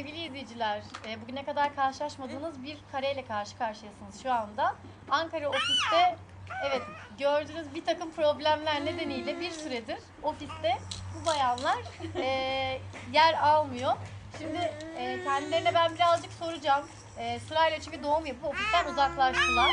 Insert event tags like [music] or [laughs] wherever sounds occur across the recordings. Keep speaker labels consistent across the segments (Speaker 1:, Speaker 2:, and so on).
Speaker 1: Sevgili izleyiciler, e, bugüne kadar karşılaşmadığınız bir kareyle karşı karşıyasınız şu anda. Ankara ofiste, evet gördüğünüz bir takım problemler nedeniyle bir süredir ofiste bu bayanlar e, yer almıyor. Şimdi e, kendilerine ben birazcık soracağım. E, sırayla çünkü doğum yapıp ofisten uzaklaştılar.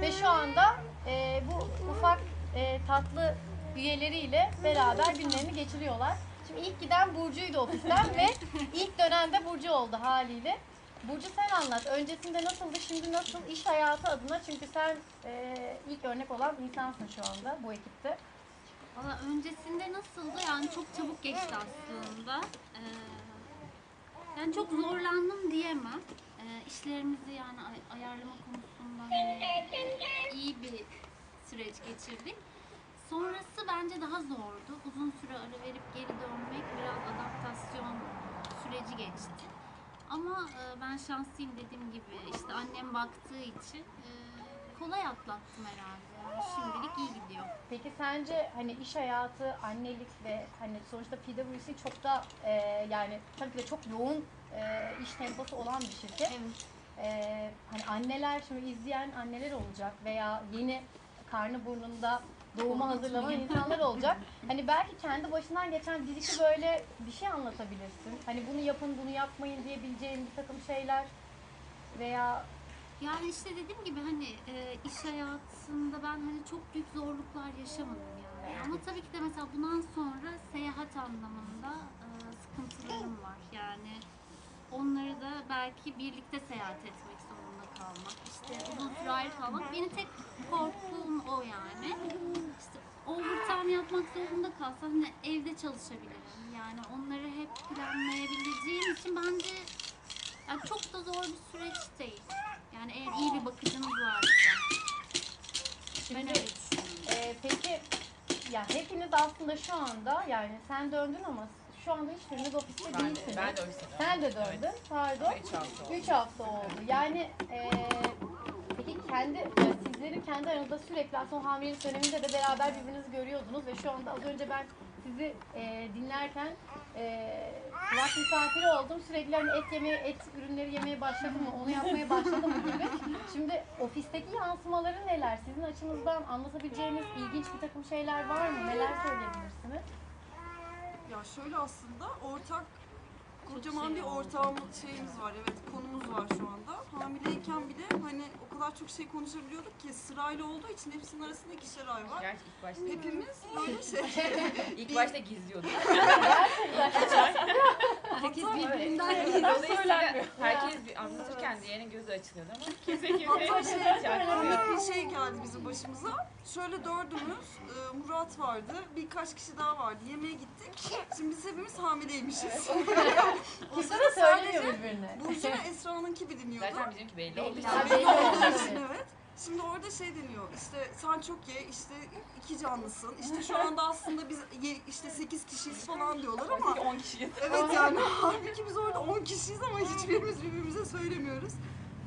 Speaker 1: Ve şu anda e, bu ufak e, tatlı üyeleriyle beraber günlerini geçiriyorlar. Şimdi ilk giden Burcu'ydu ofisten ve ilk dönen Burcu oldu haliyle. Burcu sen anlat. Öncesinde nasıldı, şimdi nasıl iş hayatı adına? Çünkü sen e, ilk örnek olan insansın şu anda bu ekipte.
Speaker 2: Valla öncesinde nasıldı? Yani çok çabuk geçti aslında. Ee, yani çok zorlandım diyemem. Ee, işlerimizi yani ay- ayarlama konusunda hani iyi bir süreç geçirdik. Sonrası bence daha zordu. Uzun süre ara verip geri dönmek biraz adaptasyon süreci geçti. Ama e, ben şanslıyım dediğim gibi işte annem baktığı için e, kolay atlattım herhalde. Yani şimdilik iyi gidiyor.
Speaker 1: Peki sence hani iş hayatı, annelik ve hani sonuçta PwC çok da e, yani tabii ki de çok yoğun e, iş temposu olan bir şirket.
Speaker 2: Evet.
Speaker 1: Ee, hani anneler şimdi izleyen anneler olacak veya yeni karnı burnunda doğuma hazırlanan insanlar olacak. Hani belki kendi başından geçen bir iki böyle bir şey anlatabilirsin. Hani bunu yapın, bunu yapmayın diyebileceğin bir takım şeyler veya
Speaker 2: Yani işte dediğim gibi hani e, iş hayatında ben hani çok büyük zorluklar yaşamadım yani. Ama tabii ki de mesela bundan sonra seyahat anlamında e, sıkıntılarım var. Yani onları da belki birlikte seyahat etmek zorunda kalmak, işte uzun süre ayrı kalmak. Benim tek korkum o yani. İşte overtime yapmak zorunda kalsam yine evde çalışabilirim. Yani onları hep planlayabileceğim için bence yani çok da zor bir süreç değil. Yani eğer iyi bir bakıcınız varsa. Ben öyle düşünüyorum.
Speaker 1: e, peki ya hepiniz aslında şu anda yani sen döndün ama şu anda hiçbiriniz ofiste
Speaker 3: Ben de,
Speaker 1: değilsiniz.
Speaker 3: ben de ofiste
Speaker 1: Sen de döndün. Pardon.
Speaker 3: 3 hafta oldu.
Speaker 1: 3 hafta oldu. Yani eee peki kendi yani sizlerin kendi aranızda sürekli aslında hamilelik döneminde de beraber birbirinizi görüyordunuz ve şu anda az önce ben sizi eee, dinlerken eee kulak misafiri oldum. Sürekli hani et yemeye, et ürünleri yemeye başladım mı, onu yapmaya başladım mı gibi. Şimdi ofisteki yansımaları neler? Sizin açınızdan anlatabileceğiniz ilginç bir takım şeyler var mı? Neler söyleyebilirsiniz?
Speaker 4: Ya şöyle aslında ortak kocaman bir ortağımız şeyimiz var evet konumuz var şu anda. Hamileyken bile hani kadar çok şey konuşabiliyorduk ki sırayla olduğu için hepsinin arasında ikişer ay var.
Speaker 3: Gerçi ilk başta,
Speaker 4: Hepimiz [laughs] böyle şey. [laughs]
Speaker 3: ilk başta gizliyorduk. [laughs]
Speaker 2: Herkes birbirinden
Speaker 3: Dolayısıyla herkes bir anlatırken diğerinin gözü açılıyordu ama kimse kimseye
Speaker 4: Hatta şey, komik bir şey geldi bizim başımıza. Şöyle dördümüz, e, Murat vardı, birkaç kişi daha vardı. Yemeğe gittik. Şimdi biz hepimiz hamileymişiz. o [laughs]
Speaker 1: Kimse
Speaker 4: sırada
Speaker 1: de söylemiyor
Speaker 4: sadece
Speaker 1: birbirine.
Speaker 4: Burcu ve Esra'nınki biliniyordu.
Speaker 3: Zaten bizimki belli oldu.
Speaker 1: Belli.
Speaker 4: Belli olduğu için evet. Şimdi orada şey deniyor işte sen çok ye işte iki canlısın işte şu anda aslında biz ye, işte 8 kişiyiz falan diyorlar ama
Speaker 3: 10 kişiyiz.
Speaker 4: evet yani halbuki biz orada 10 kişiyiz ama hiçbirimiz birbirimize söylemiyoruz.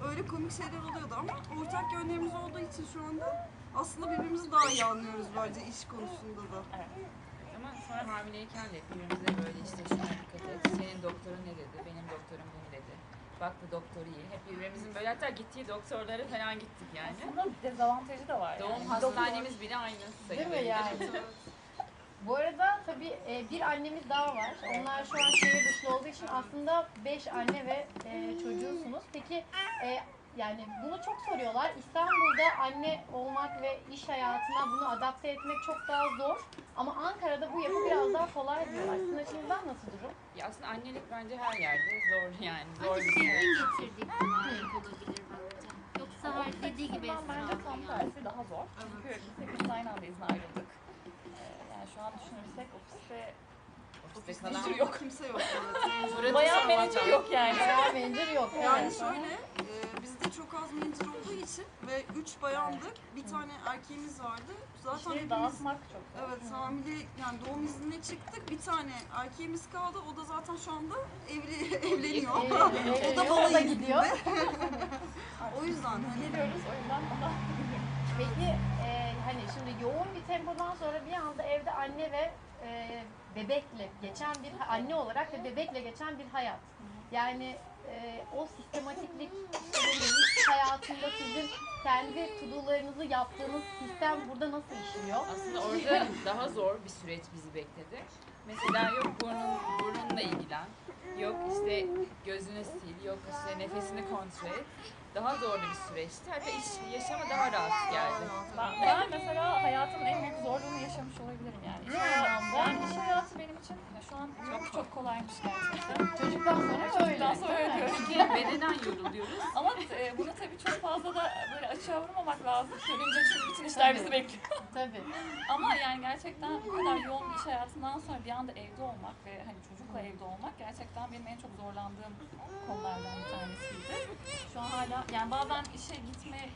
Speaker 4: Öyle komik şeyler oluyordu ama ortak yönlerimiz olduğu için şu anda aslında birbirimizi daha iyi anlıyoruz bence iş konusunda da.
Speaker 3: Evet. Ama sonra hamileyken de birbirimize böyle işte şuna dikkat et, senin doktorun ne dedi, benim doktorum bunu dedi. Bak bu doktor iyi. Hep birbirimizin böyle hatta gittiği doktorlara falan gittik yani.
Speaker 5: Aslında bir dezavantajı da var.
Speaker 3: Doğum
Speaker 5: yani.
Speaker 3: hastanemiz bile aynı sayılır.
Speaker 1: Değil mi yani? Bu arada tabii e, bir annemiz daha var. Onlar şu an şehir dışında olduğu için aslında beş anne ve e, çocuğusunuz. Peki e, yani bunu çok soruyorlar. İstanbul'da anne olmak ve iş hayatına bunu adapte etmek çok daha zor. Ama Ankara'da bu yapı biraz daha kolay diyorlar. Sizin açınızdan nasıl durum?
Speaker 3: Ya aslında annelik bence her yerde zor yani. Zor
Speaker 2: Bence
Speaker 3: bir şey.
Speaker 2: şehrin getirdiği kolaylık olabilir bence. Yoksa her dediği gibi Esra
Speaker 5: bence tam tersi daha zor. Çünkü biz hepimiz aynı anda izne ayrıldık. Ee, yani şu an düşünürsek ofiste
Speaker 3: Ofiste kalan
Speaker 4: hiç yok. Kimse yok evet.
Speaker 3: Murat'ı
Speaker 5: bayan menajer yok yani.
Speaker 1: Bayağı mencir yok.
Speaker 4: Yani şöyle, e, bizde çok az mencir olduğu için ve üç bayandık, bir tane erkeğimiz vardı. Zaten
Speaker 5: İşleri
Speaker 4: hepimiz
Speaker 5: dağıtmak çok zor.
Speaker 4: Evet hamile yani doğum iznine çıktık. Bir tane erkeğimiz kaldı. O da zaten şu anda evli [laughs] evleniyor. O da
Speaker 1: o da
Speaker 4: balayı
Speaker 1: gidiyor. [laughs]
Speaker 4: O yüzden hani
Speaker 5: Geliyoruz o yüzden bana
Speaker 1: Peki e, hani şimdi yoğun bir tempodan sonra bir anda evde anne ve e, bebekle geçen bir anne olarak ve bebekle geçen bir hayat. Yani e, o sistematiklik hayatında sizin kendi tudularınızı yaptığınız sistem burada nasıl işliyor?
Speaker 3: Aslında orada daha zor bir süreç bizi bekledi. Mesela yok burnun, burnunla ilgilen, yok işte gözünü sil, yok işte nefesini kontrol et. Daha zorlu bir süreçti. Hatta iş yaşama daha rahat geldi.
Speaker 5: Ben, ben mesela hayatımın en büyük zorluğunu yaşamış olabilirim yani. İş
Speaker 1: Ne
Speaker 5: hayatı,
Speaker 1: anlamda?
Speaker 5: yani iş hayatı benim için ya şu an çok çok kolaymış gerçekten.
Speaker 1: Çocuktan sonra öyle.
Speaker 5: Çocuktan sonra öyle.
Speaker 3: Çünkü bedenen yoruluyoruz.
Speaker 5: Ama e, bunu tabii çok fazla da böyle açığa vurmamak lazım. Söyleyince çünkü bütün işler bizi
Speaker 1: Tabii.
Speaker 5: bekliyor.
Speaker 1: Tabii. [laughs]
Speaker 5: Ama yani gerçekten bu kadar yoğun bir iş hayatından sonra bir anda evde olmak ve hani çocukla evde olmak gerçekten benim en çok zorlandığım konulardan bir tanesiydi. Şu an hala yani bazen işe gitmeyi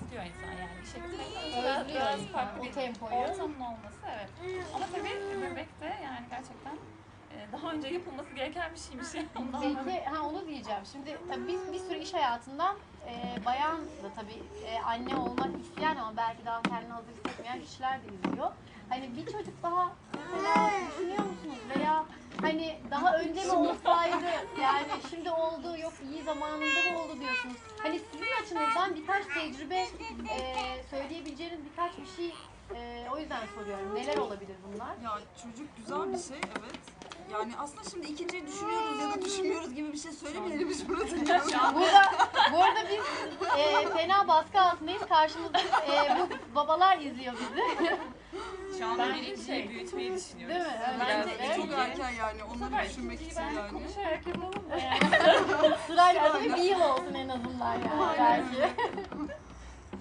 Speaker 5: istiyor insan yani işe gitmek biraz, farklı bir ortamın olması evet. Ama tabii bebek de yani gerçekten e, daha önce yapılması gereken bir şeymiş [laughs]
Speaker 1: Peki, ha onu diyeceğim. Şimdi tabii biz bir sürü iş hayatından e, bayan da tabii e, anne olmak isteyen ama belki daha kendini hazır hissetmeyen kişiler de izliyor. Hani bir çocuk daha mesela düşünüyor musunuz? Veya hani daha önce mi olsaydı yani şimdi oldu yok iyi zamanında mı oldu diyorsunuz. Hani sizin açınızdan birkaç tecrübe e, söyleyebileceğiniz birkaç bir şey e, o yüzden soruyorum. Neler olabilir bunlar?
Speaker 4: Ya çocuk güzel bir şey evet. Yani aslında şimdi ikinciyi düşünüyoruz ya da düşünmüyoruz gibi bir şey söylemeyelim biz [laughs] burada.
Speaker 1: Burada, bu arada biz e, fena baskı altındayız. Karşımızda e, bu babalar izliyor bizi.
Speaker 3: Şu anda
Speaker 5: Bence
Speaker 3: birinciyi
Speaker 5: şey-
Speaker 3: büyütmeyi düşünüyoruz.
Speaker 1: Değil mi? Evet.
Speaker 3: Biraz
Speaker 4: Bence
Speaker 1: Evet.
Speaker 4: çok erken yani onları düşünmek için yani.
Speaker 5: konuşarak yapalım yani. [laughs]
Speaker 1: Sırayla bir yıl olsun en azından yani belki.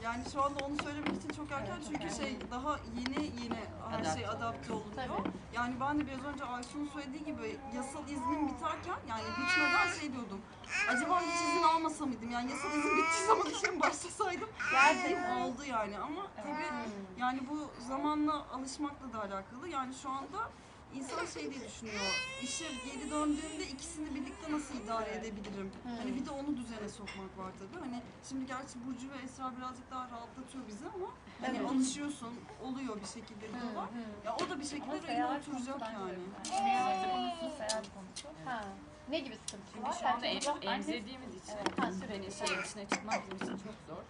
Speaker 4: Yani şu anda onu söylemek için çok erken
Speaker 5: Evet,
Speaker 4: çünkü şey daha yeni yeni her
Speaker 3: Adapte
Speaker 4: şey adapte olunuyor.
Speaker 1: Tabii.
Speaker 4: Yani ben de biraz önce Aysun'un söylediği gibi yasal iznim biterken yani bitmeden şey diyordum. Acaba hiç izin almasa mıydım? Yani yasal izin [laughs] bittiği zaman işe mi başlasaydım?
Speaker 1: Gerçekten.
Speaker 4: oldu yani ama tabii yani bu zamanla alışmakla da alakalı. Yani şu anda insan şey diye düşünüyor. İşe geri döndüğümde ikisini birlikte nasıl idare edebilirim?
Speaker 1: Hmm.
Speaker 4: Hani bir de onu düzene sokmak var tabii. Hani şimdi gerçi Burcu ve Esra birazcık daha rahatlatıyor bizi ama hani
Speaker 1: Evet.
Speaker 4: alışıyorsun, oluyor bir şekilde diyorlar. Ya o da bir şekilde rayına
Speaker 5: seyahat
Speaker 4: oturacak yani.
Speaker 5: de. Seyahat konusu, seyahat konusu.
Speaker 1: Ha. Ne gibi sıkıntı
Speaker 3: Çünkü
Speaker 1: var?
Speaker 3: şu anda em,
Speaker 1: anne-
Speaker 3: emzirdiğimiz için
Speaker 1: Evet, ha,
Speaker 3: hani
Speaker 1: sürekli.
Speaker 3: şehir dışına çıkmak bizim için çok zor.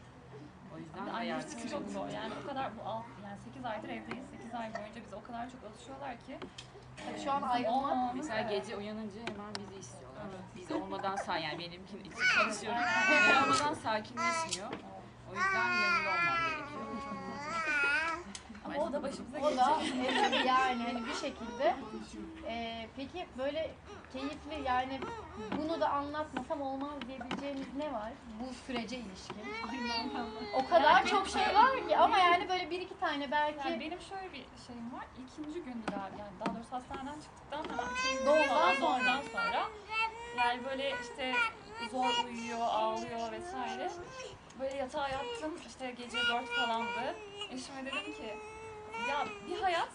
Speaker 3: O yüzden
Speaker 5: Annesi için çok zor. Yani o kadar bu alt, yani 8 aydır evdeyiz. 8 ay boyunca bize o kadar çok alışıyorlar ki.
Speaker 1: Tabii şu an ayrılmak-
Speaker 5: olmamamız-
Speaker 3: Mesela
Speaker 5: Evet.
Speaker 3: gece uyanınca hemen bizi istiyorlar. Biz olmadan sağ yani benimkinin için çalışıyorum. Ben olmadan sakinleşmiyor. O yüzden yanında olmam gerekiyor.
Speaker 5: Ama o da başımıza
Speaker 1: O da
Speaker 5: gelecek.
Speaker 1: evet, yani hani bir şekilde. Ee, peki böyle keyifli yani bunu da anlatmasam olmaz diyebileceğimiz var bu sürece ilişkin? [laughs] O kadar
Speaker 5: Yani
Speaker 1: çok şey var ki ama yani böyle bir iki tane belki
Speaker 5: Yani benim şöyle bir şeyim var. İkinci gündü galiba. Yani daha doğrusu hastaneden çıktıktan hemen üçüncü
Speaker 1: Doğumdan
Speaker 5: falan
Speaker 1: sonra.
Speaker 5: doğumdan sonra. Yani böyle işte zor uyuyor, ağlıyor vesaire. Böyle yatağa yattım. işte gece dört falandı. Eşime dedim ki ya bir hayat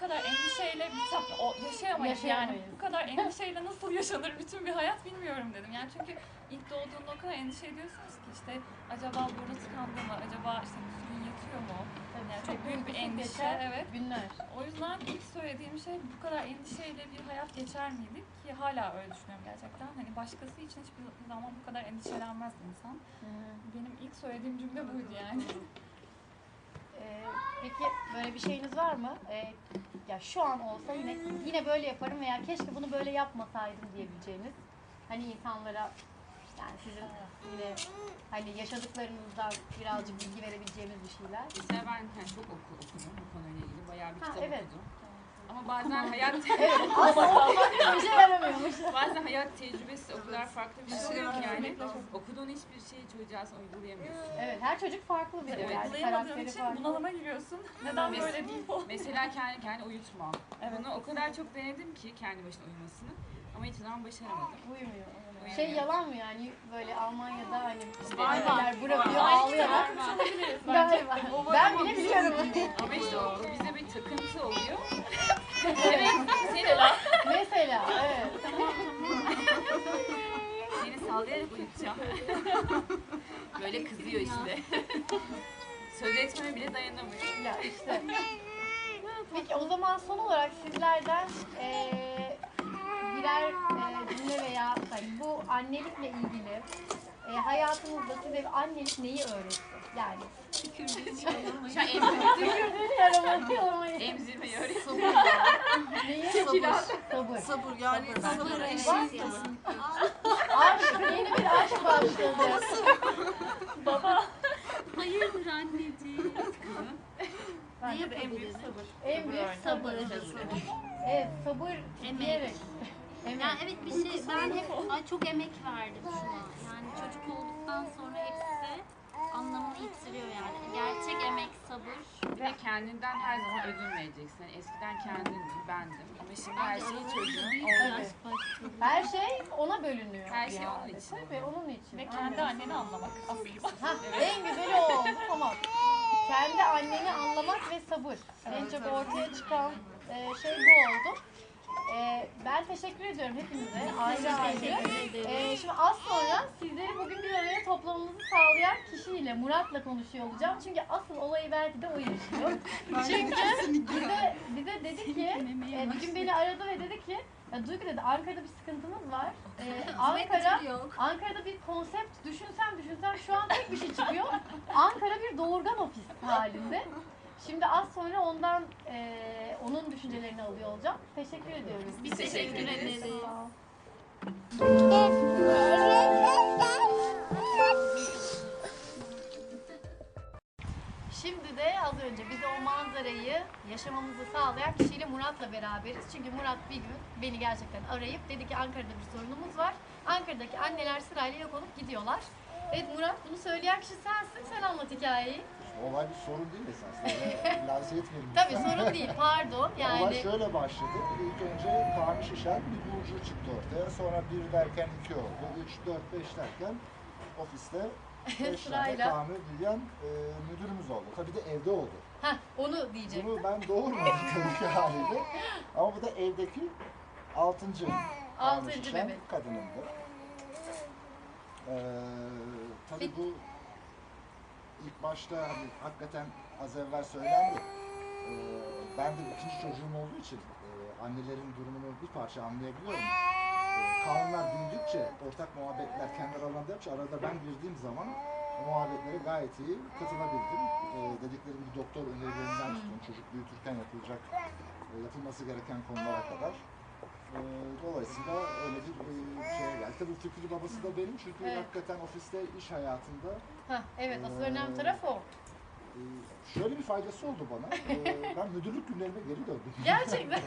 Speaker 5: kadar endişeyle bitsem, o yaşayamayız yani.
Speaker 1: Yaşayamayız.
Speaker 5: Bu kadar endişeyle nasıl yaşanır bütün bir hayat bilmiyorum dedim. Yani çünkü ilk doğduğunda o kadar endişe ediyorsunuz ki işte acaba burnu tıkandı mı? Acaba işte bir gün yatıyor mu? Yani çok büyük bir endişe, evet.
Speaker 1: günler.
Speaker 5: O yüzden ilk söylediğim şey bu kadar endişeyle bir hayat geçer miydik ki hala öyle düşünüyorum gerçekten. Hani başkası için hiçbir zaman bu kadar endişelenmez insan. Benim ilk söylediğim cümle buydu yani.
Speaker 1: Ee, peki böyle bir şeyiniz var mı? Ee, ya şu an olsa yine yine böyle yaparım veya keşke bunu böyle yapmasaydım diyebileceğiniz. Hani insanlara yani sizin yine hani yaşadıklarınızdan birazcık bilgi verebileceğimiz bir şeyler.
Speaker 3: Mesela ben hani çok oku, okudum bu konuyla ilgili. Bayağı bir
Speaker 1: Ha,
Speaker 3: kitap
Speaker 1: evet.
Speaker 3: okudum. Ama bazen hayat [laughs]
Speaker 1: bir yaramıyormuş.
Speaker 3: bazen hayat tecrübesi o kadar farklı bir şey oluyor ki yani okuduğun hiçbir şeyi çocuğa uygulayamıyorsun.
Speaker 1: Evet her çocuk farklı bir de
Speaker 3: Evet.
Speaker 1: yani
Speaker 5: Uygulayamadığın
Speaker 1: karakteri
Speaker 5: için
Speaker 1: farklı.
Speaker 5: bunalıma giriyorsun. Neden
Speaker 3: Mes-
Speaker 5: böyle değil bu? [laughs]
Speaker 3: Mesela kendi kendine uyutmam.
Speaker 5: Evet.
Speaker 3: Bunu o kadar çok denedim ki kendi başına uyumasını. Ama hiçbir zaman başaramadım.
Speaker 1: Uyumuyor. Şey yalan mı yani böyle Almanya'da hani
Speaker 3: Var,
Speaker 1: aileler bırakıyor ağlayarak. Galiba. Ben bile biliyorum.
Speaker 3: Ama işte o, bize bir takıntı oluyor. [laughs] evet, seni,
Speaker 1: Mesela evet.
Speaker 3: seni sallayarak uyutacağım. Böyle kızıyor işte. Söz etmeme bile dayanamıyor.
Speaker 1: Ya işte. Peki o zaman son olarak sizlerden eee, birer eee, cümle veya hani bu annelikle ilgili e, hayatınızda size annelik neyi öğretti? Yani tükürdüğünü yaramayı.
Speaker 3: emzirmeyi öğretiyor.
Speaker 1: Neyi?
Speaker 4: Sabır.
Speaker 1: Sabır.
Speaker 4: Sabır yani
Speaker 2: Sabır,
Speaker 4: eşiği.
Speaker 1: Aşk, yeni bir aşk başladı.
Speaker 5: Baba.
Speaker 2: Hayırdır anneciğim? Ne
Speaker 1: de
Speaker 5: En büyük sabır.
Speaker 1: Evet, sabır diyerek. Emek.
Speaker 2: Ya evet bir şey ben hep ay çok emek verdim şuna. Yani çocuk olduktan sonra hepsi anlamını yitiriyor yani. Gerçek emek, sabır.
Speaker 3: Bir de kendinden her zaman ödün vereceksin. Yani eskiden kendindim, bendim. Ama şimdi her şeyi çocuğun oldu.
Speaker 1: Her şey ona bölünüyor.
Speaker 3: Her şey
Speaker 1: yani.
Speaker 3: onun için.
Speaker 1: Tabii onun için.
Speaker 5: Ve kendi
Speaker 1: Aynen.
Speaker 5: anneni anlamak.
Speaker 1: Ha, en güzeli o oldu tamam. Kendi anneni anlamak ve sabır. en çok ortaya çıkan e, şey bu oldu. Ben teşekkür ediyorum hepinize ayrı ayrı. E, şimdi az sonra sizleri bugün bir araya toplamamızı sağlayan kişiyle Murat'la konuşuyor olacağım. Çünkü asıl olayı belki de o yaşıyor. [laughs] Çünkü bize, bize dedi ki, e, bir gün beni aradı ve dedi ki, ya Duygu dedi Ankara'da bir sıkıntımız var. E, Ankara Ankara'da bir konsept düşünsem düşünsem şu an tek bir şey çıkıyor. Ankara bir doğurgan ofis halinde. Şimdi az sonra ondan eee, onun düşüncelerini alıyor olacağım. Teşekkür ediyoruz.
Speaker 2: Biz teşekkür ederiz.
Speaker 1: Şimdi de az önce bize o manzarayı yaşamamızı sağlayan kişiyle Murat'la beraberiz. Çünkü Murat bir gün beni gerçekten arayıp dedi ki Ankara'da bir sorunumuz var. Ankara'daki anneler sırayla yok olup gidiyorlar. Evet Murat bunu söyleyen kişi sensin. Sen anlat hikayeyi.
Speaker 6: Olay bir sorun değil esasında. [laughs] Öyle Lanse etmeyelim.
Speaker 1: Tabii
Speaker 6: lütfen.
Speaker 1: sorun değil pardon.
Speaker 6: Olay
Speaker 1: Yani
Speaker 6: şöyle başladı. İlk önce Kaan Şişen bir burcu çıktı ortaya. Sonra bir derken iki oldu. Üç, dört, beş derken ofiste [laughs] beş tane. Kaan'ı büyüyen e, müdürümüz oldu. Tabii de evde oldu.
Speaker 1: Heh, onu diyecektim.
Speaker 6: Bunu ben doğurmadım [laughs] tabii ki haliyle. Ama bu da evdeki altıncı,
Speaker 1: Altıncı
Speaker 6: Şişen
Speaker 1: bebek.
Speaker 6: kadınımdı. Ee, tabii
Speaker 1: Peki.
Speaker 6: bu ilk başta hani hakikaten az evvel söylendi. Ee, ben de ikinci çocuğum olduğu için e, annelerin durumunu bir parça anlayabiliyorum. Ee, kanunlar büyüdükçe ortak muhabbetler kendi aralarında yapmış. Arada ben girdiğim zaman muhabbetlere gayet iyi katılabildim. Ee, dedikleri bir doktor önerilerinden tutun, çocuk büyütürken yapılacak, e, yapılması gereken konulara kadar. Ee, dolayısıyla öyle bir e, şeye geldi. Tabii fikri babası da benim çünkü
Speaker 1: Evet.
Speaker 6: hakikaten ofiste, iş hayatında
Speaker 1: Heh, evet asıl önemli taraf o.
Speaker 6: ee, şöyle bir faydası oldu bana. Ee, ben müdürlük günlerime geri döndüm.
Speaker 1: Gerçekten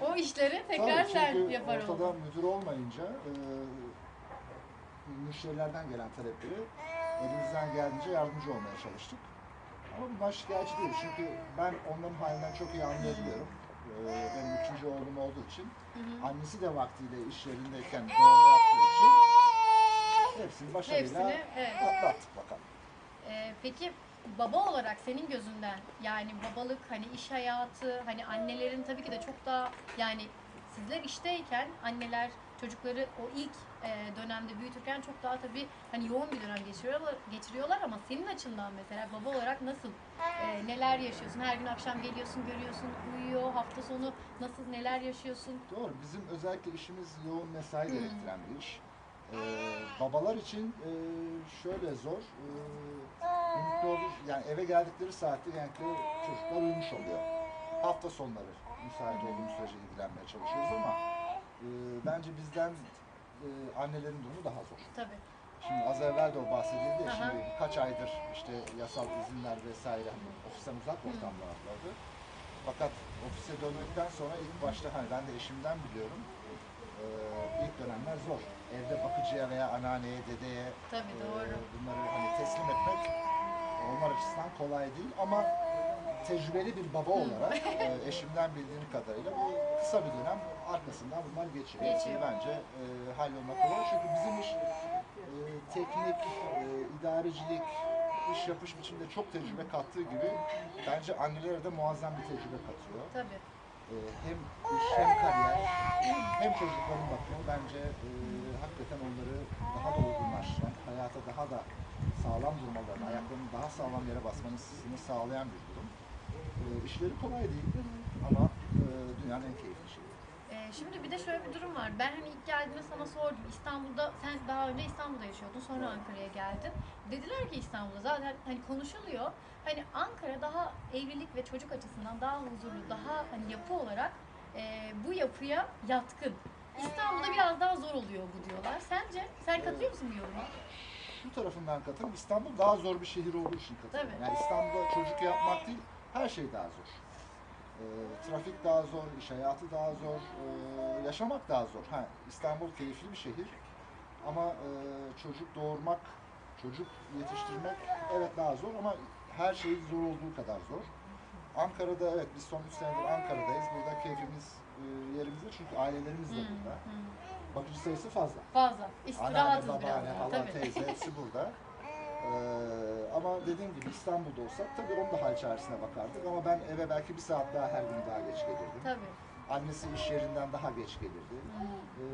Speaker 1: o işleri tekrar
Speaker 6: Tabii,
Speaker 1: sen
Speaker 6: çünkü
Speaker 1: yapar
Speaker 6: ortada
Speaker 1: oldun.
Speaker 6: müdür olmayınca e, müşterilerden gelen talepleri elimizden geldiğince yardımcı olmaya çalıştık. Ama bundan şikayetçi değiliz çünkü ben onların halinden çok iyi anlayabiliyorum. Ee, benim üçüncü oğlum olduğu için
Speaker 1: Hı hı.
Speaker 6: annesi de vaktiyle iş yerindeyken doğum yaptığı için hepsini başarıyla
Speaker 1: Hepsini evet.
Speaker 6: atlattık bakalım.
Speaker 1: Ee, peki baba olarak senin gözünden yani babalık hani iş hayatı hani annelerin tabii ki de çok daha yani sizler işteyken anneler çocukları o ilk e, dönemde büyütürken çok daha tabii hani yoğun bir dönem geçiriyorlar, geçiriyorlar ama senin açından mesela baba olarak nasıl e, neler yaşıyorsun? Her gün akşam geliyorsun, görüyorsun, uyuyor, hafta sonu nasıl neler yaşıyorsun?
Speaker 6: Doğru. Bizim özellikle işimiz yoğun mesai gerektiren bir iş. Ee, babalar için e, şöyle zor. E, olur, yani eve geldikleri saatte genellikle çocuklar uyumuş oluyor. Hafta sonları müsait olduğumuz sürece ilgilenmeye çalışıyoruz ama e, bence bizden e, annelerin durumu daha zor.
Speaker 1: Tabii.
Speaker 6: Şimdi az evvel de o bahsedildi ya,
Speaker 1: Aha.
Speaker 6: şimdi birkaç aydır işte yasal izinler vesaire hani ofisten uzak ortamlardadı. Fakat ofise döndükten sonra ilk başta hani ben de eşimden biliyorum. Ee, ilk dönemler zor. Evde bakıcıya veya anneanneye, dedeye
Speaker 1: Tabii
Speaker 6: e,
Speaker 1: doğru.
Speaker 6: bunları hani teslim etmek onlar açısından kolay değil ama tecrübeli bir baba olarak [laughs] e, eşimden bildiğim kadarıyla bu kısa bir dönem arkasından bunlar geçiyor.
Speaker 1: Geçiyor.
Speaker 6: Bence e, hallolmak kolay çünkü bizim iş e, teknik, e, idarecilik, iş yapış biçiminde çok tecrübe kattığı gibi bence annelere de muazzam bir tecrübe katıyor.
Speaker 1: Tabii.
Speaker 6: E, hem iş hem kariyer hem çocukların bakımı bence e, hakikaten onları daha da olgunlaştıran, hayata daha da sağlam durmalarını, ayaklarının daha sağlam yere basmasını sağlayan bir durum. E, işleri kolay değil ama e, dünyanın en keyifli şeyi.
Speaker 1: Ee, şimdi bir de şöyle bir durum var. Ben hani ilk geldiğinde sana sordum. İstanbul'da, sen daha önce İstanbul'da yaşıyordun. Sonra Ankara'ya geldin. Dediler ki İstanbul'da zaten hani konuşuluyor. Hani Ankara daha evlilik ve çocuk açısından daha huzurlu, daha hani yapı olarak e, bu yapıya yatkın. İstanbul'da biraz daha zor oluyor bu diyorlar. Sence? Sen katılıyor musun bu yoruma?
Speaker 6: Bu tarafından katılım. İstanbul daha zor bir şehir olduğu için katılıyorum.
Speaker 1: Tabii.
Speaker 6: Yani İstanbul'da çocuk yapmak değil, her şey daha zor. Ee, trafik daha zor, iş hayatı daha zor, ee, yaşamak daha zor. Ha, İstanbul keyifli bir şehir ama e, çocuk doğurmak, çocuk yetiştirmek evet daha zor ama her şey zor olduğu kadar zor. Ankara'da evet biz son 3 senedir Ankara'dayız. Burada keyfimiz e, yerimizde çünkü ailelerimiz de burada. Bakıcı sayısı fazla.
Speaker 1: Fazla.
Speaker 6: Anneanne,
Speaker 1: İstirahatız biraz
Speaker 6: babaanne, hala
Speaker 1: Tabii.
Speaker 6: teyze hepsi burada. [laughs] Ee, ama dediğim gibi İstanbul'da olsak tabii onun da hal çaresine bakardık ama ben eve belki bir saat daha her gün daha geç gelirdim.
Speaker 1: Tabii.
Speaker 6: Annesi iş yerinden daha geç gelirdi. Ee,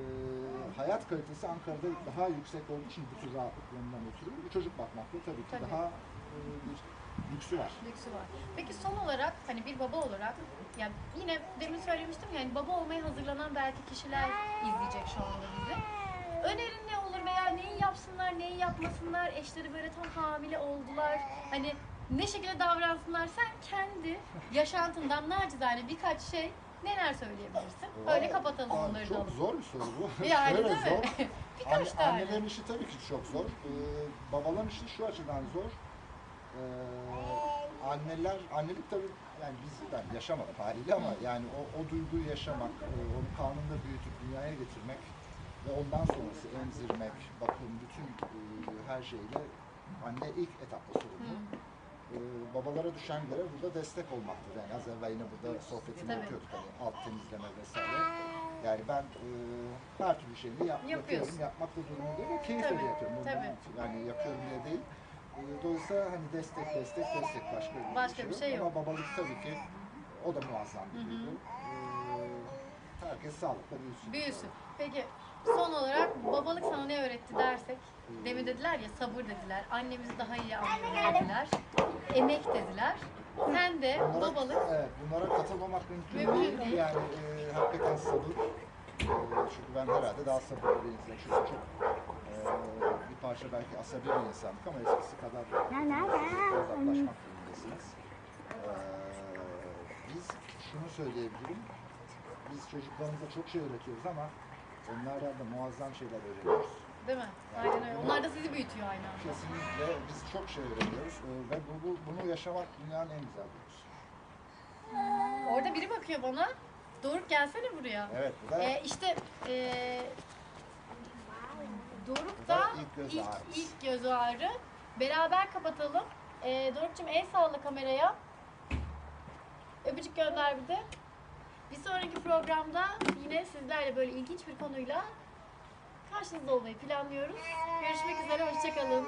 Speaker 6: hayat kalitesi Ankara'da daha yüksek olduğu için bu tür rahatlıklarından ötürü çocuk bakmakta tabii ki
Speaker 1: Tabii.
Speaker 6: daha e, bir lüksü var.
Speaker 1: Lüksü var. Peki son olarak hani bir baba olarak ya yine demin söylemiştim ya hani baba olmaya hazırlanan belki kişiler izleyecek şu anda bizi. Önerin ne olur veya neyi yapsınlar, neyi yapmasınlar, eşleri böyle tam hamile oldular. Hani ne şekilde davransınlar sen kendi yaşantından nacizane birkaç şey neler söyleyebilirsin? Öyle
Speaker 6: Valla-
Speaker 1: kapatalım
Speaker 6: valla
Speaker 1: onları da
Speaker 6: Çok
Speaker 1: alıp.
Speaker 6: zor bir soru bu. [laughs]
Speaker 1: Yani
Speaker 6: Şöyle
Speaker 1: değil mi?
Speaker 6: zor. [laughs]
Speaker 1: birkaç
Speaker 6: Anne,
Speaker 1: tane.
Speaker 6: annelerin işi tabii ki çok zor. Ee, babaların işi şu açıdan zor. Ee, anneler, annelik tabii yani biz ben yaşamadım haliyle ama yani o, o duyguyu yaşamak, e, onu karnında büyütüp dünyaya getirmek ve ondan sonrası emzirmek, bakım, bütün e, her şeyle anne ilk etapta sorumlu. Ee, babalara düşen görev burada destek olmaktır. Yani az evvel yine burada sohbetini
Speaker 1: Tabii.
Speaker 6: yapıyorduk hani alt temizleme vesaire. Yani ben e, her türlü şeyini yap,
Speaker 1: Yapıyorsun.
Speaker 6: yapıyorum, yapmakta durumundayım ve keyifle
Speaker 1: Tabii,
Speaker 6: de yapıyorum. Bunu
Speaker 1: tabii.
Speaker 6: Yani yapıyorum diye değil. E, dolayısıyla hani destek, destek, destek başka bir,
Speaker 1: Başka bir şey yok.
Speaker 6: Ama babalık tabii ki o da muazzam bir duygu. Ee, herkes sağlıkla büyüsün.
Speaker 1: Büyüsün. Peki son olarak babalık sana ne öğretti dersek? Demin dediler ya sabır dediler, annemizi daha iyi anlıyor dediler, emek dediler. Sen de
Speaker 6: Bunlara,
Speaker 1: babalık
Speaker 6: Evet, bunlara katılmamak mümkün,
Speaker 1: Mümkün
Speaker 6: değil.
Speaker 1: değil.
Speaker 6: Yani e, hakikaten sabır. E, çünkü ben herhalde daha sabırlı bir insanım. Çünkü çok e, bir parça belki asabi bir insandık ama eskisi kadar uzaklaşmak durumundasınız. E, biz şunu söyleyebilirim. Biz çocuklarımıza çok şey öğretiyoruz ama onlardan da muazzam şeyler öğreniyoruz.
Speaker 1: değil mi? Aynen öyle. Onlar da sizi büyütüyor aynı anda.
Speaker 6: Kesinlikle biz çok şey öğreniyoruz ve bu, bu, bunu yaşamak dünyanın en güzel duygusu.
Speaker 1: Orada biri bakıyor bana. Doruk gelsene buraya.
Speaker 6: Evet, bu da
Speaker 1: Ee, işte ee, Doruk
Speaker 6: Bu da
Speaker 1: da
Speaker 6: ilk göz
Speaker 1: ilk, ilk göz ağrı. Beraber kapatalım. Ee, Doruk'cum el salla kameraya. Öpücük gönder bir de. Bir sonraki programda yine sizlerle böyle ilginç bir konuyla karşınızda olmayı planlıyoruz. Görüşmek üzere, hoşçakalın.